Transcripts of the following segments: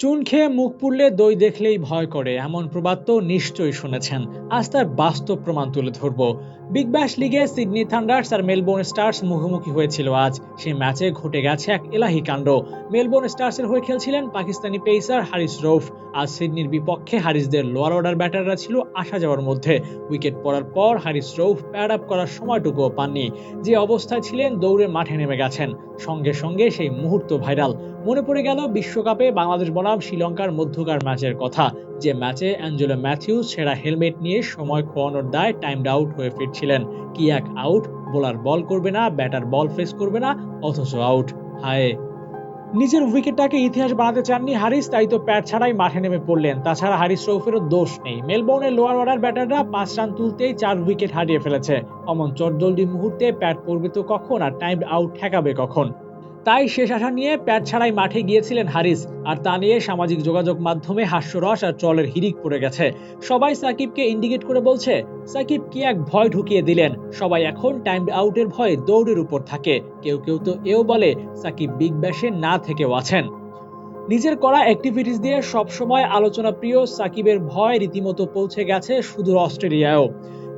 চুন খেয়ে মুখ পুড়লে দই দেখলেই ভয় করে, এমন প্রবাদ তো নিশ্চয়ই শুনেছেন। আজ তার বাস্তব প্রমাণ তুলে ধরবো। বিগ ব্যাশ লিগে সিডনি থান্ডার্স আর মেলবোর্ন স্টার্স মুখোমুখি হয়েছিল আজ। সেই ম্যাচে ঘটে গেছে এক এলাহি কাণ্ড। মেলবোর্ন স্টার্সের হয়ে খেলছিলেন পাকিস্তানি পেসার হারিস রৌফ। আজ সিডনির বিপক্ষে হারিসদের লোয়ার অর্ডার ব্যাটাররা ছিল আসা যাওয়ার মধ্যে। উইকেট পড়ার পর হারিস রৌফ প্যাড আপ করার সময়টুকুও পাননি। যে অবস্থায় ছিলেন দৌড়ে মাঠে নেমে গেছেন। সঙ্গে সঙ্গে সেই মুহূর্ত ভাইরাল। মনে পড়ে গেল বিশ্বকাপে বাংলাদেশ বনাম শ্রীলঙ্কার মধ্যকার ম্যাচের কথা, যে ম্যাচে অ্যাঞ্জেলো ম্যাথিউস সেরা হেলমেট নিয়ে সময় খোয়ানোর দায় টাইমড আউট হয়ে ফিরছিলেন। কি এক আউট? বোলার বল করবে না, ব্যাটার বল ফেস করবে না, অথচ আউট। হায়। নিজের উইকেটটাকে ইতিহাস বানাতে চাননি হারিস, তাই তো প্যাট ছাড়াই মাঠে নেমে পড়লেন। তাছাড়া হারিস রৌফেরও দোষ নেই। মেলবোর্নের লোয়ার অর্ডার ব্যাটাররা পাঁচ রান তুলতেই চার উইকেট হারিয়ে ফেলেছে। অমন চটজলদি মুহূর্তে প্যাট পড়বে তো কখন, আর টাইম আউট ঠেকাবে কখন? তাই শেষ আশা নিয়ে প্যাট ছাড়াই মাঠে গিয়েছিলেন হারিস, আর তা নিয়ে সামাজিক যোগাযোগ মাধ্যমে হাস্যরস আর ট্রলের হিরিক পড়ে গেছে। সবাই সাকিবকে ইন্ডিকেট করে বলছে, সাকিব কি এক ভয় ঢুকিয়ে দিলেন? সবাই এখন টাইম আউটের ভয়ে দৌড়ের উপর থাকে। কেউ কেউ তো এও বলে, সাকিব বিগ ব্যাশে না থেকেও আছেন। নিজের করা অ্যাক্টিভিটিস দিয়ে সবসময় আলোচনা প্রিয় সাকিবের ভয় রীতিমতো পৌঁছে গেছে সুদূর অস্ট্রেলিয়ায়ও।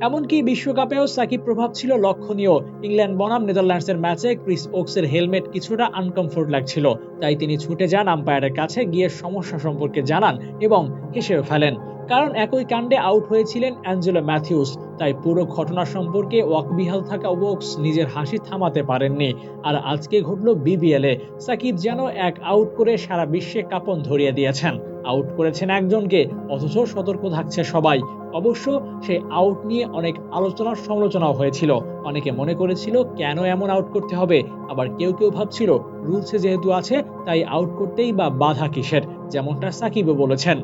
এমনকি বিশ্বকাপেও সাকিব প্রভাব ছিল লক্ষণীয়। ইংল্যান্ড বনাম নেদারল্যান্ডসের ম্যাচে ক্রিস ওক্সের হেলমেট কিছুটা আনকমফোর্ট লাগছিল। তাই তিনি ছুটে যান আম্পায়ারের কাছে, গিয়ে সমস্যা সম্পর্কে জানান এবং হেসেও ফেলেন। কারণ একই কাণ্ডে আউট হয়েছিলেন অ্যাঞ্জেলো ম্যাথিউস, তাই পুরো ঘটনা সম্পর্কে ওয়াকবিহাল থাকা ওক্স নিজের হাসি থামাতে পারেননি। আর আজকে ঘটল বিবিএলে, সাকিব যেন এক আউট করে সারা বিশ্বে কাপন ধরিয়ে দিয়েছেন। আউট করেছেন একজনকে, অথচ সতর্ক থাকছে সবাই। অবশ্য সেই আউট নিয়ে অনেক আলোচনার সমালোচনাও হয়েছিল। অনেকে মনে করেছিল, কেন এমন আউট করতে হবে? আবার কেউ কেউ ভাবছিল, রুলসে যেহেতু আছে, তাই আউট করতেই বা বাধা কিসের? যেমনটা সাকিবও বলেছেন।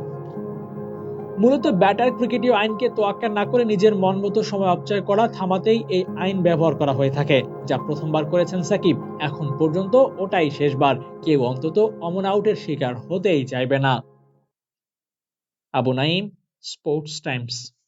মূলত ব্যাটার ক্রিকেটীয় আইনকে তোয়াক্কা না করে নিজের মন মতো সময় অপচয় করা থামাতেই এই আইন ব্যবহার করা হয়ে থাকে, যা প্রথমবার করেছেন সাকিব। এখন পর্যন্ত ওটাই শেষবার। কেউ অন্তত অমন আউটের শিকার হতেই চাইবে না। Abu Naim Sports Times.